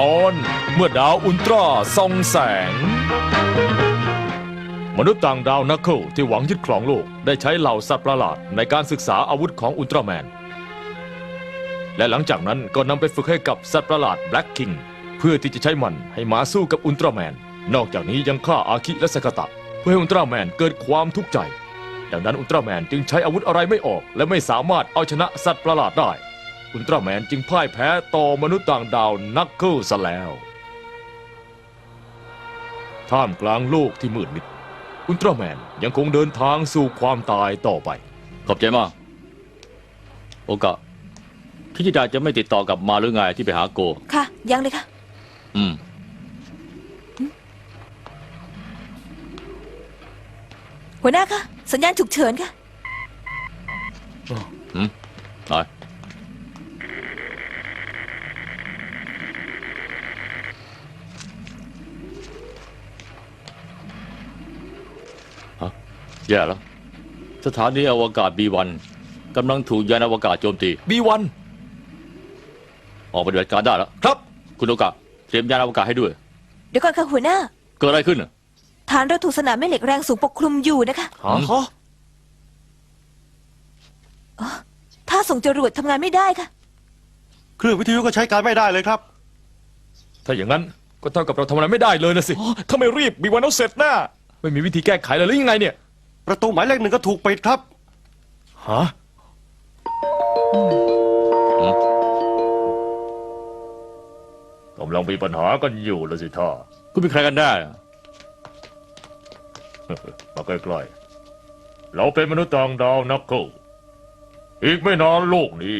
ตอนเมื่อดาวอุลตราส่องแสง มนุษย์ต่างดาวนักเคิลที่หวังยึดครองโลก ได้ใช้เหล่าสัตว์ประหลาดในการศึกษาอาวุธของอุลตราแมน และหลังจากนั้นก็นำไปฝึกให้กับสัตว์ประหลาดแบล็กคิงเพื่อที่จะใช้มันให้มาสู้กับอุลตราแมน นอกจากนี้ยังฆ่าอาคิและสกตะ เพื่อให้อุลตราแมนเกิดความทุกข์ใจ ดังนั้นอุลตราแมนจึงใช้อาวุธอะไรไม่ออก และไม่สามารถเอาชนะสัตว์ประหลาดได้ อุลตร้าแมนจึงพ่ายแพ้ต่อมนุษย์ต่างดาวนักเคิลซะแล้ว ท่ามกลางโลกที่มืดมิด อุลตร้าแมนยังคงเดินทางสู่ความตายต่อไป ขอบใจมาก โอกะที่จิดาจะไม่ติดต่อกลับมาหรือไงที่ไปหาโก ค่ะ ยังเลยค่ะ อืม หัวหน้าคะสัญญาณฉุกเฉินค่ะอืมไหน แย่แล้ว สถานีอวกาศ B1 กำลังถูกยานอวกาศโจมตี B1 ออกปฏิบัติการได้แล้ว ครับ คุณโอกะเตรียมยานอวกาศให้ด้วย เดี๋ยวก่อนค่ะหัวหน้า เกิดอะไรขึ้นน่ะฐานเราถูกสนามแม่เหล็กแรงสูงปกคลุมอยู่นะคะฮะฮะถ้าส่งจรวดทำงานไม่ได้ค่ะ เครื่องวิทยุก็ใช้การไม่ได้เลยครับ ถ้าอย่างนั้นก็เท่ากับเราทำอะไรไม่ได้เลยนะสิ ถ้าไม่รีบมีวันเอาเสร็จแน่ไม่มีวิธีแก้ไขเลยหรือยังไงเนี่ย ประตูหมายเลขหนึ่งก็ถูกปิดครับ ฮะกำลังมีปัญหากันอยู่ละสิท่าคุณเป็นใครกันได้น่ะมาใกล้ๆเราเป็นมนุษย์ต่างดาวนักเกิลอีกไม่นานโลกนี้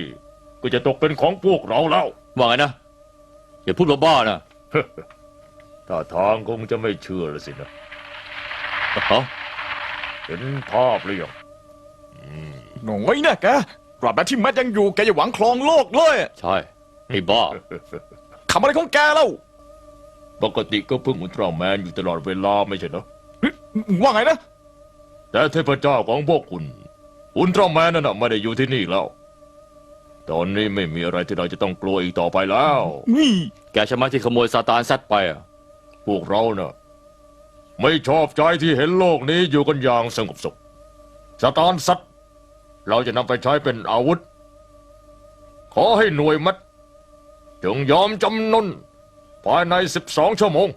ก็จะตกเป็นของพวกเราแล้ว ว่าไงนะ อย่าพูดบ้าๆนะ ถ้าทางคงจะไม่เชื่อละสินะเอ้า เห็นภาพหรือยังหน่อยนะแกตราบใดที่แมทยังอยู่แกอย่าหวังครองโลกเลยใช่ไอ้บ้าคำอะไรของแกเล่าปกติก็พึ่งอุลตร้าแมนอยู่ตลอดเวลาไม่ใช่เหรอว่าไงนะ แต่เทพเจ้าของพวกคุณ อุลตร้าแมนนั่นนะไม่ได้อยู่ที่นี่แล้ว ตอนนี้ไม่มีอะไรที่เราจะต้องกลัวอีกต่อไปแล้ว นี่ แกใช่ไหมที่ขโมยซาตานซัดไปอะ พวกเราเนะ่ะ ไม่ชอบใจที่เห็นโลกนี้อยู่กันอย่างสงบสุขสตานสัตว์เราจะนำไปใช้เป็นอาวุธ ขอให้หน่วยมัดจงยอมจำนนภายใน 12 ชั่วโมง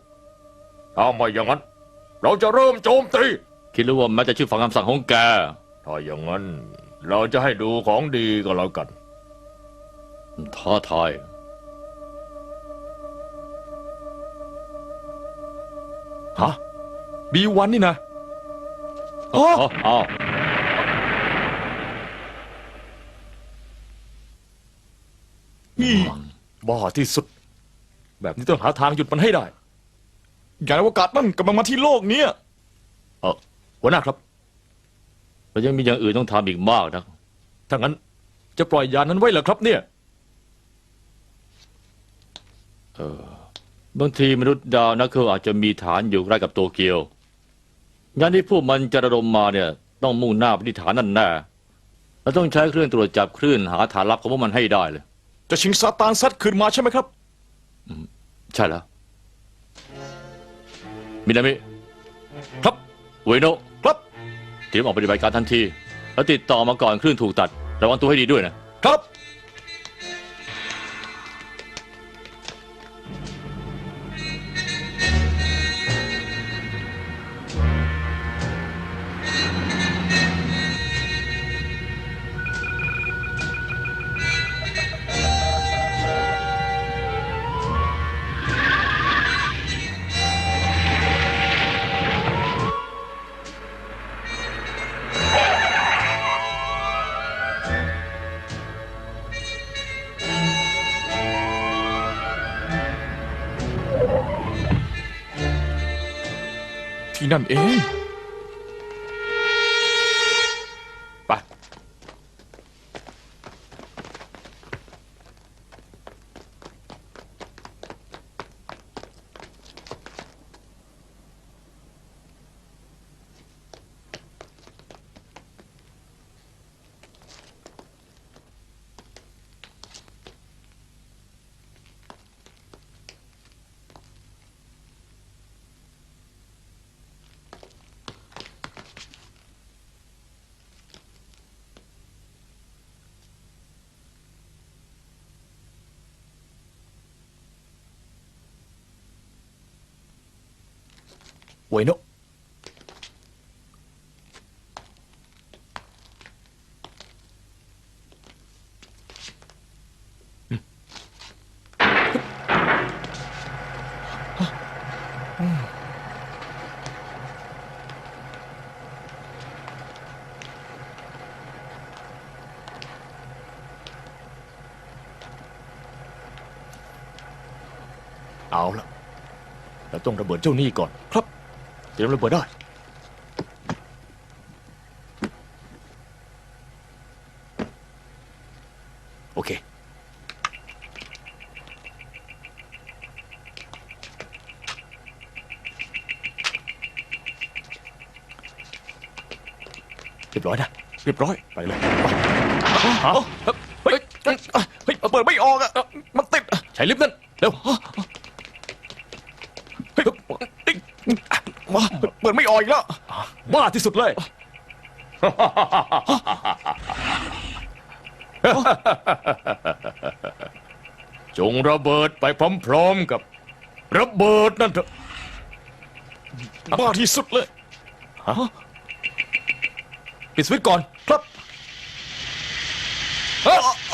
ถ้าไม่อย่างนั้น เราจะเริ่มโจมตี คิดหรือว่าแม้จะชื่อฟังคำสั่งของแก ถ้าอย่างนั้น เราจะให้ดูของดีก็แล้วกัน ท้าทายฮะ B1 นี่นะอ๋อเอ้าเอ้านี่บ้าที่สุด แบบนี้ต้องหาทางหยุดมันให้ได้ ยานอวกาศนั่นกำลังมาที่โลกเนี้ยเออหัวหน้าครับเรายังมีอย่างอื่นต้องทำอีกมากนะถ้างั้นจะปล่อยยานนั้นไว้เหรอครับ เนี่ยบางทีมนุษย์ดาวนักเครืออาจจะมีฐานอยู่ใกล้กับโตเกียว งานที่พวกมันจะระดมมาเนี่ยต้องมุ่งหน้าไปที่ฐานนั่นแน่เราต้องใช้เครื่องตรวจจับคลื่นหาฐานลับของพวกมันให้ได้เลย จะชิงซาตานซัดคืนมาใช่ไหมครับ ใช่แล้ว มินามิ ครับ เวโนะครับ เตรียมออกปฏิบัติการทันที แล้วติดต่อมาก่อนคลื่นถูกตัด ระวังตัวให้ดีด้วยนะ ครับ ที่นั่นเอง อวยโนะเอาละเราต้องระเบิดเจ้าหนี้ก่อนครับ เตรียมระเบิดได้ โอเค เรียบร้อยนะ เรียบร้อย ไปเลยฮะเฮ้ยเฮ้ยเฮ้ยเปิดไม่ออกอะ มันติด ใช้ลิฟต์นั่น เร็ว เฮ้ยมาเปิดไม่ ออกอีกแล้ว บ้าที่สุดเลย จงระเบิดไปพร้อมๆกับ ระเบิดนั่นเถอะ บ้าที่สุดเลย ปิดสวิตช์ก่อนครับ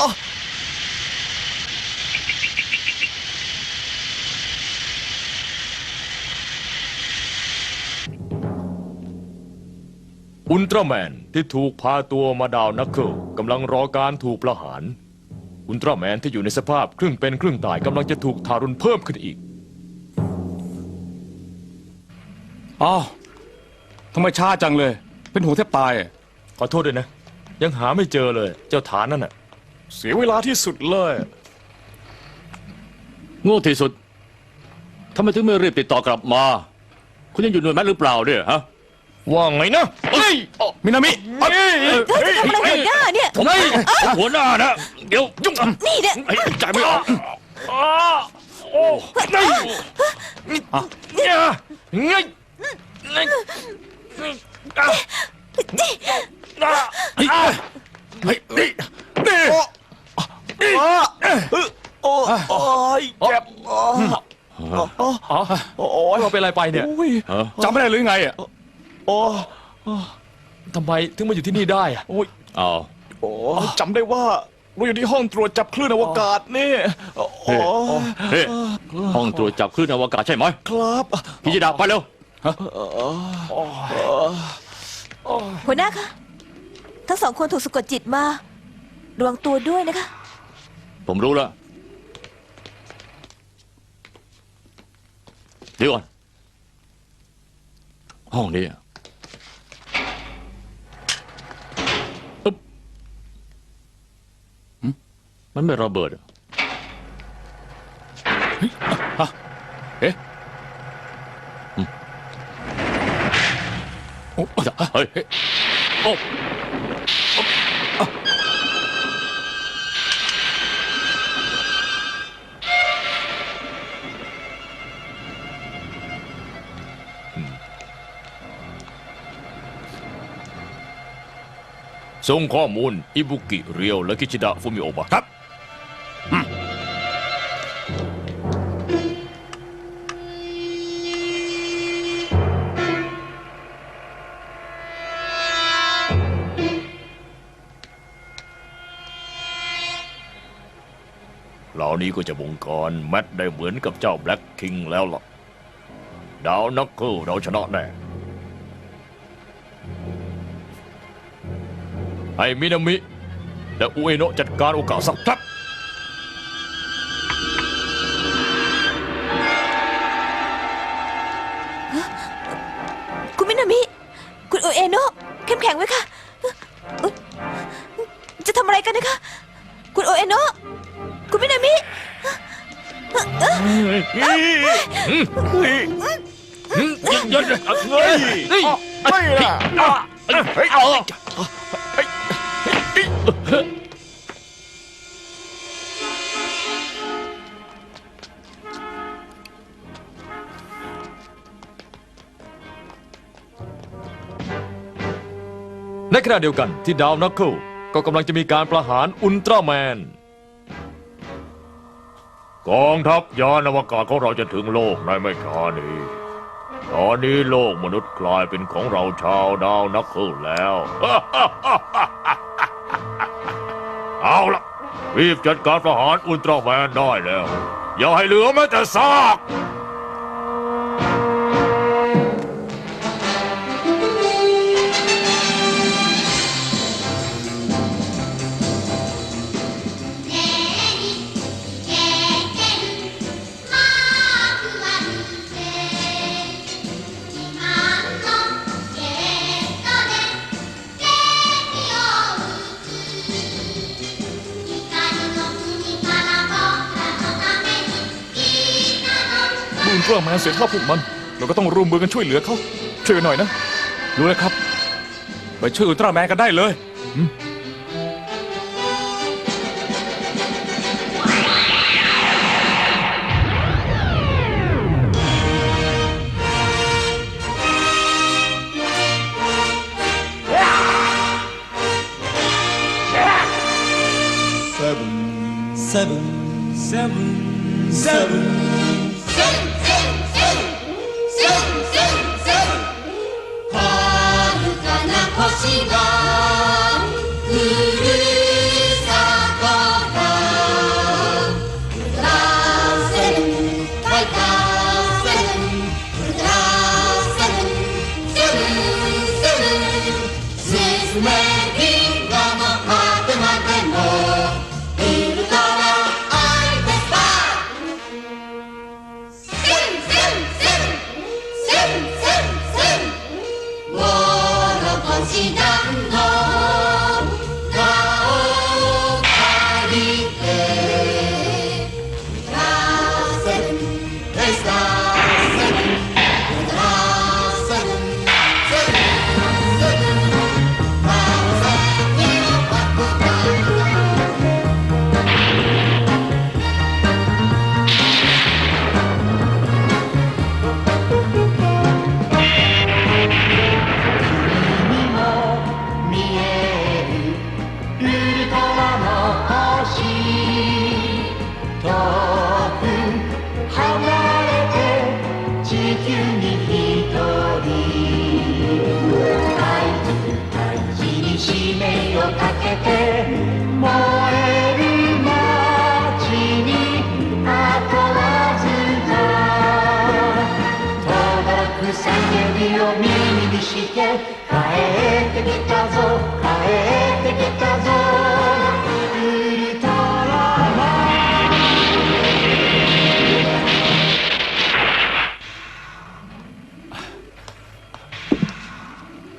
อุ ลตร้าแมนที่ถูกพาตัวมาดาวนักเคิลกำลังรอการถูกประหาร อุลตร้าแมนที่อยู่ในสภาพครึ่งเป็นครึ่งตายกำลังจะถูกทารุณเพิ่มขึ้นอีก อ้าวทำไมช้าจังเลย เป็นหัวแทบตายอะขอโทษด้วยนะ ยังหาไม่เจอเลย เจ้าฐานนั่นน่ะ เสียเวลาที่สุดเลย โง่ที่สุดทำไมถึงไม่รีบติดต่อกลับมา คุณยังอยู่หน่วยแมทหรือเปล่าเนี่ยฮะ ว่าไงนะเฮ้ยมินามิเธอจะทำอะไรหัวหน้าเนี่ยผมผมหัวหน้านะ เดี๋ยวยุ่งนี่เนี่ยไอ้ใจไม่ออกเนี่ยไงไงเฮ้ยนี่โอ้ยเจ็บอ๋อเราเป็นอะไรไปเนี่ยโอ้ยฮะจำไม่ได้หรือไงอะ โอ้ทำไมถึงมาอยู่ที่นี่ได้อะโอ้ยเอาโอ้จำได้ว่าเราอยู่ที่ห้องตรวจจับคลื่นอวกาศนี่โอ้เฮ้ยห้องตรวจจับคลื่นอวกาศใช่ไหมครับพิจิดาไปเร็วหัวหน้าคะทั้งสองคนถูกสะกดจิตมาระวังตัวด้วยนะคะ ผมรู้แล้วเดี๋ยวก่อนห้องนี้อะอึ๊บหึ มันไม่ระเบิดอะเอ๊ะโอ้เฮ้ยโอ้ส่งข้อมูล อิบุกิเรียวและกิชิดะ ฟุมิโอะครับ นี้ก็จะบงการแมตได้เหมือนกับเจ้าแบล็กคิงแล้วล่ะ ดาวนักเกิลเราชนะแน่ให้มินามิ และอุเอโนะจัดการโอกาสสักครับคุณมินามิ คุณโอเอโนะเข้มแข็งไว้ค่ะ จะทำอะไรกันนะคะ คุณโอเอโนะ คุณมินามิเฮ้ยไม่ล่ะเฮ้ยเอาในขณะเดียวกันที่ดาวนักเคิลก็กำลังจะมีการประหารอุลตร้าแมน กองทัพยานอวกาศของเราจะถึงโลกในไม่ช้านี้ ตอนนี้โลกมนุษย์กลายเป็นของเราชาวดาวนักเคิลแล้ว เอาละรีบจัดการทหารอุลตร้าแมนได้แล้ว อย่าให้เหลือแม้แต่ซากานเสียท่าพวกมัน เราก็ต้องร่วมมือกันช่วยเหลือเขาช่วยกันหน่อยนะรู้แล้วครับ ไปช่วยอุลตร้าแมนกันได้เลย Seven, seven, seven. Maybe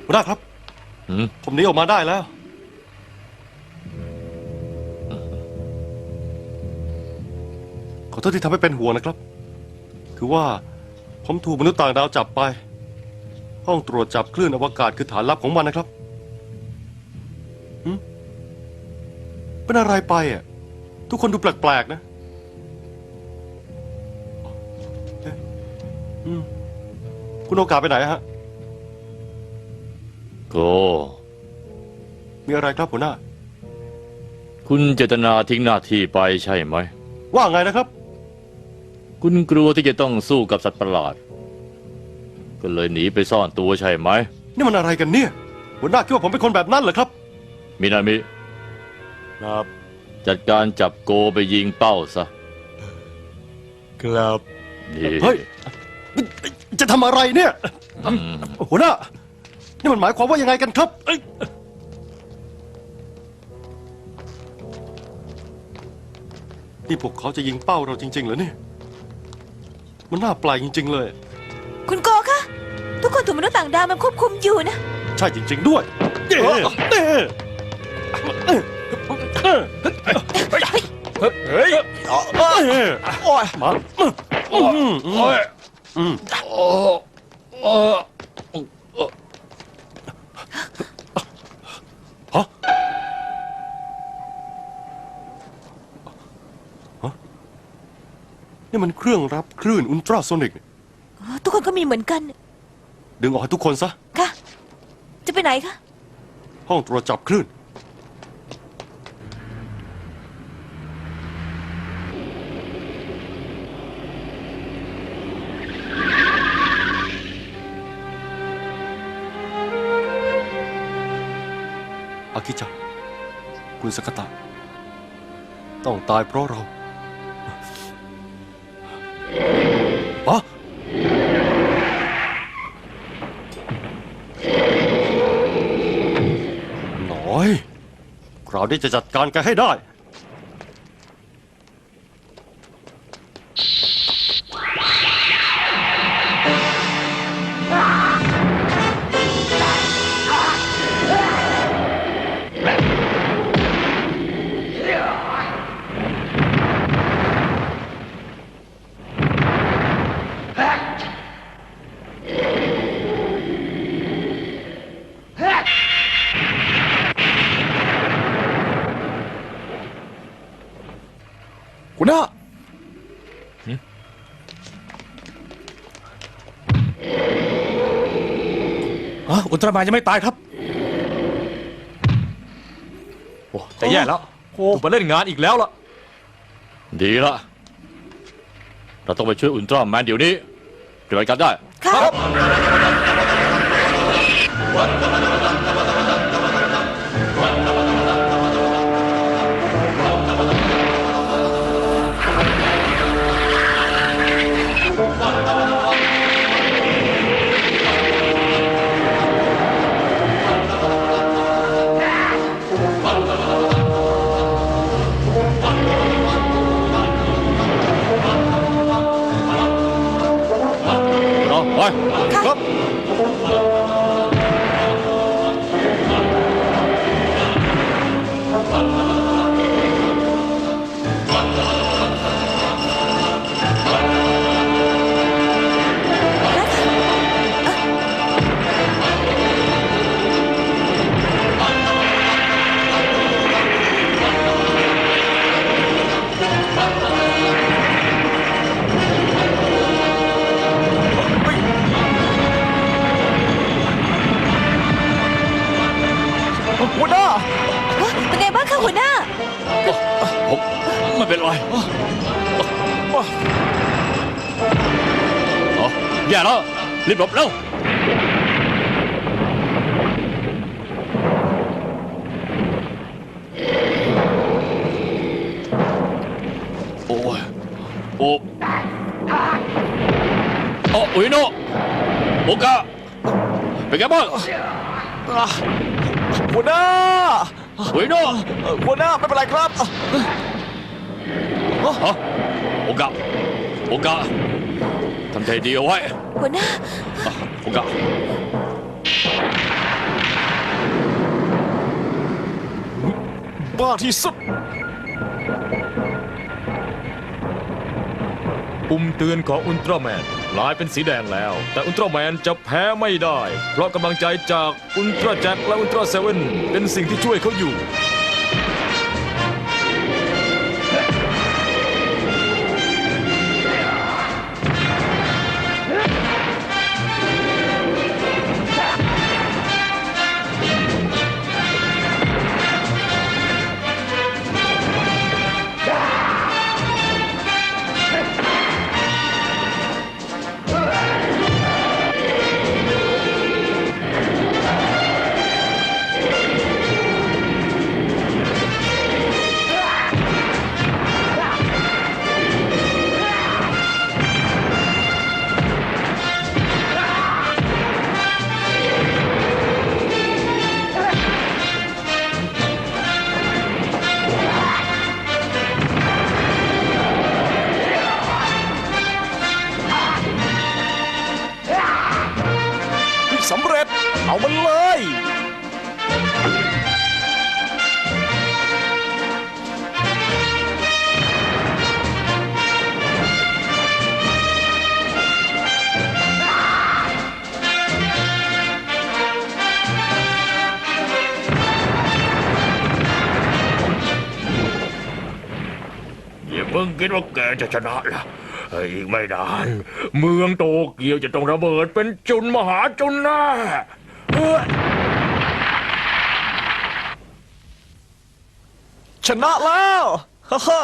หัวหน้าครับหืม ผมหนีออกมาได้แล้ว ขอโทษที่ทำให้เป็นห่วงนะครับ คือว่าผมถูกมนุษย์ต่างดาวจับไป ห้องตรวจจับคลื่นอวกาศคือฐานลับของมันนะครับหืมเป็นอะไรไปอะ ทุกคนดูแปลกๆนะเอ๊ะอืมคุณโอกาสไปไหนฮะ โก็มีอะไรครับหัวหน้า คุณเจตนาทิ้งหน้าที่ไปใช่ไหม ว่าไงนะครับ คุณกลัวที่จะต้องสู้กับสัตว์ประหลาด ก็เลยหนีไปซ่อนตัวใช่ไหม นี่มันอะไรกันเนี่ย หัวหน้าคิดว่าผมเป็นคนแบบนั้นเหรอครับ มินามิ ครับ จัดการจับโกไปยิงเป้าซะครับนี่เฮ้ย จะทำอะไรเนี่ย อืมหัวหน้า นี่มันหมายความว่ายังไงกันครับ เอ้ยนี่พวกเขาจะยิงเป้าเราจริงๆเหรอเนี่ย มันน่าแปลกจริง ๆ เลย คุณโกคะ ทุกคนถูกมนุษย์ต่างดาวมันควบคุมอยู่นะ ใช่จริง ๆ ด้วยเอ๊ะเอ๊ะเอ๊ะเอ๊ะเฮ้ยเอ๊ะโอ้ยมาอืมอืมโอ้ นี่มันเครื่องรับคลื่นอุลตราโซนิกทุกคนก็มีเหมือนกัน ดึงออกให้ทุกคนซะ ค่ะ จะไปไหนคะ ห้องตรวจจับคลื่น อากิจังคุณสกตะ ต้องตายเพราะเรา อะน้อย คราวนี้จะจัดการแกให้ได้ อ๋ออุลตร้าแมนยังไม่ตายครับ โอ้จะแย่แล้วถูกมาเล่นงานอีกแล้วล่ะ ดีละ เราต้องไปช่วยอุลตร้าแมนเดี๋ยวนี้ปฏิบัติการได้ ครับ ไม่เป็นไรเอาแย่แล้วรีบหลบเร็วโอ้ยโอ้โอ้อุยโนะโอกะเป็นไงบ้างหัวหน้าอุยโนะเอ่อหัวหน้าไม่เป็นไรครับ ฮะโอกะโอกะทำใจดีเอาไว้หัวหน้า อะโอกะบ้าที่สุด ปุ่มเตือนของอุลตร้าแมนกลายเป็นสีแดงแล้ว แต่อุลตร้าแมนจะแพ้ไม่ได้ เพราะกำลังใจจากอุลตร้าแจ็คและอุลตร้าเซเว่นเป็นสิ่งที่ช่วยเขาอยู่ อย่าเพิ่งคิดว่าแกจะชนะล่ะอีกไม่นานเมืองโตเกียวจะต้องระเบิดเป็นจุนมหาจุนแน่เอ้ยชนะแล้วฮ่าฮ่า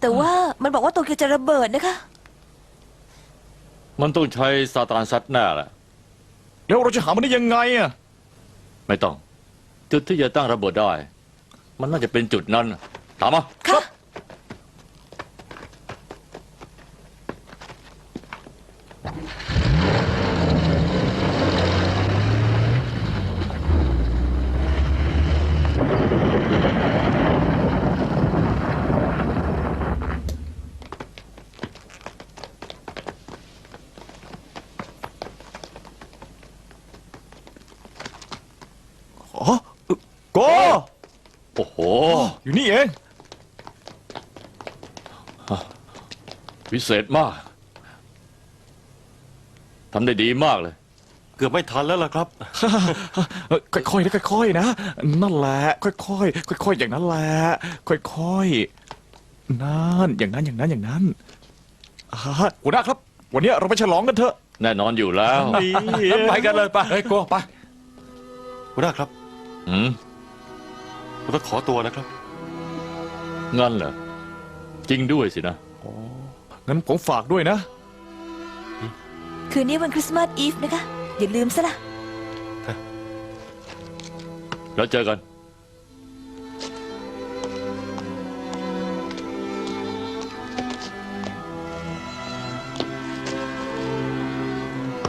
แต่ว่ามันบอกว่าโตเกียวจะระเบิดนะคะ มันต้องใช้ซาตานซัดแน่แหละแล้วเราจะหามันได้ยังไงอะไม่ต้อง จุดที่จะตั้งระเบิดได้ มันน่าจะเป็นจุดนั้น ตามมาค่ะอ๋อโก โอ้โห อยู่นี่เองพิเศษมากทำได้ดีมากเลย เกือบไม่ทันแล้วล่ะครับ เอ้ยค่อยๆนะค่อยๆนะ นั่นแหละ ค่อยๆค่อยๆอย่างนั้นแหละค่อยๆนั่นอย่างนั้นอย่างนั้นอย่างนั้นอ่าหัวหน้าครับ วันนี้เราไปฉลองกันเถอะแน่นอนอยู่แล้วนี่ไปกันเลยไปเฮ้ยโก้ไปหัวหน้าครับ อืมผมต้องขอตัวนะครับ งั้นเหรอ จริงด้วยสินะ งั้นผมฝากด้วยนะ คืนนี้วันคริสต์มาสอีฟนะคะ อย่าลืมซะละแล้วเจอกัน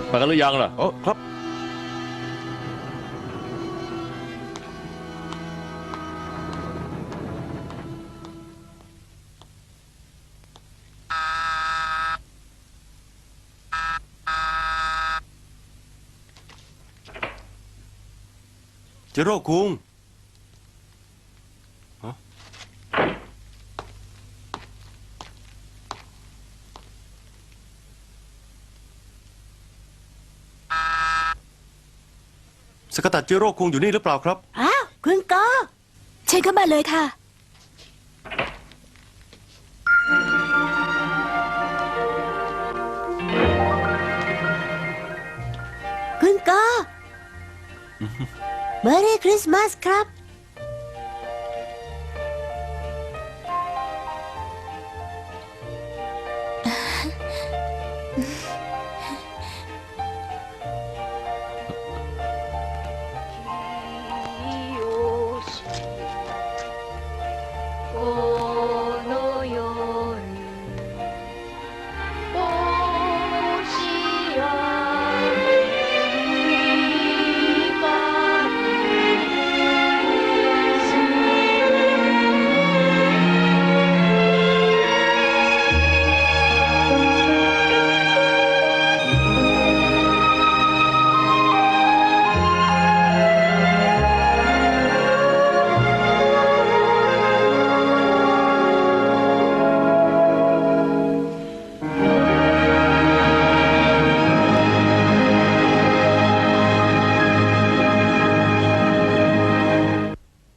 ไปกันหรือยังล่ะอ๋อครับ จโร่คุงฮะสกัดตัดเจโร่คุงอยู่นี่หรือเปล่าครับ อ้าว คุณก็เชิญเข้ามาเลยค่ะ คุณก็ เมอรี่คริสต์มาสครับ